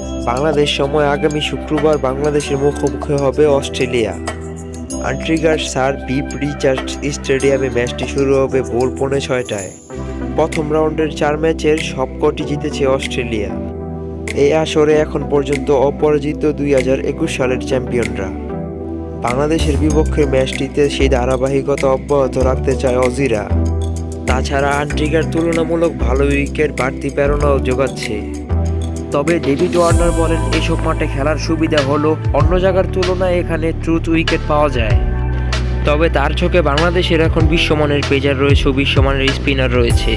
বাংলাদেশ সময় আগামী শুক্রবার বাংলাদেশের মুখোমুখি হবে অস্ট্রেলিয়া। আন্ট্রিগার স্যার বিপ রিচার্ড স্টেডিয়ামে ম্যাচটি শুরু হবে ভোর পৌনে ছয়টায়। প্রথম রাউন্ডের চার ম্যাচের সবকটি জিতেছে অস্ট্রেলিয়া। এই আসরে এখন পর্যন্ত অপরাজিত দুই হাজার একুশ সালের চ্যাম্পিয়নরা। বাংলাদেশের বিপক্ষে ম্যাচটিতে সেই ধারাবাহিকতা অব্যাহত রাখতে চায় অজিরা। তাছাড়া আন্ট্রিগার তুলনামূলক ভালো উইকেট বাড়তি প্রেরণাও যোগাচ্ছে। তবে ডেভিড ওয়ার্নার বলেন, এসব মাঠে খেলার সুবিধা হলো অন্য জায়গার তুলনায় এখানে ট্রুথ উইকেট পাওয়া যায়। তবে তার চোখে বাংলাদেশের এখন বিশ্বমানের পেজার রয়েছে ও বিশ্বমানের স্পিনার রয়েছে।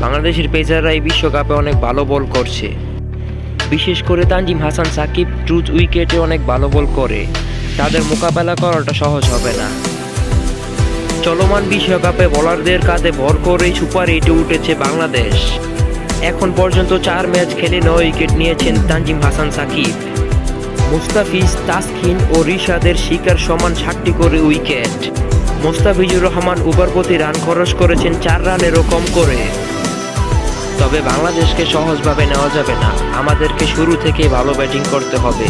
বাংলাদেশের পেজাররা এই বিশ্বকাপে অনেক ভালো বল করছে। বিশেষ করে তানজিম হাসান সাকিব ট্রুথ উইকেটে অনেক ভালো বল করে। তাদের মোকাবেলা করাটা সহজ হবে না। চলমান বিশ্বকাপে বোলারদের কাঁধে ভর করে সুপার এইটে উঠেছে বাংলাদেশ। এখন পর্যন্ত চার ম্যাচ খেলে নয় উইকেট নিয়েছেন তানজিম হাসান সাকিব। মুস্তাফিজ, তাসকিন ও রিশাদের শিকার সমান ষাটটি করে উইকেট। মুস্তাফিজুর রহমান উবার প্রতি রান খরচ করেছেন চার রানেরও কম করে। তবে বাংলাদেশকে সহজভাবে নেওয়া যাবে না। আমাদেরকে শুরু থেকে ভালো ব্যাটিং করতে হবে।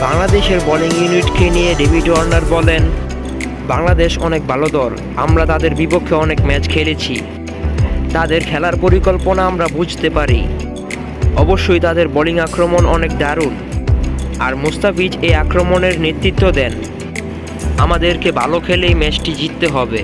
বাংলাদেশের বোলিং ইউনিটকে নিয়ে ডেভিড ওয়ার্নার বলেন, বাংলাদেশ অনেক ভালো দল। আমরা তাদের বিপক্ষে অনেক ম্যাচ খেলেছি। তাদের খেলার পরিকল্পনা আমরা বুঝতে পারি। অবশ্যই তাদের বোলিং আক্রমণ অনেক দারুণ। আর মুস্তাফিজ এই আক্রমণের নেতৃত্ব দেন। আমাদেরকে ভালো খেলেই ম্যাচটি জিততে হবে।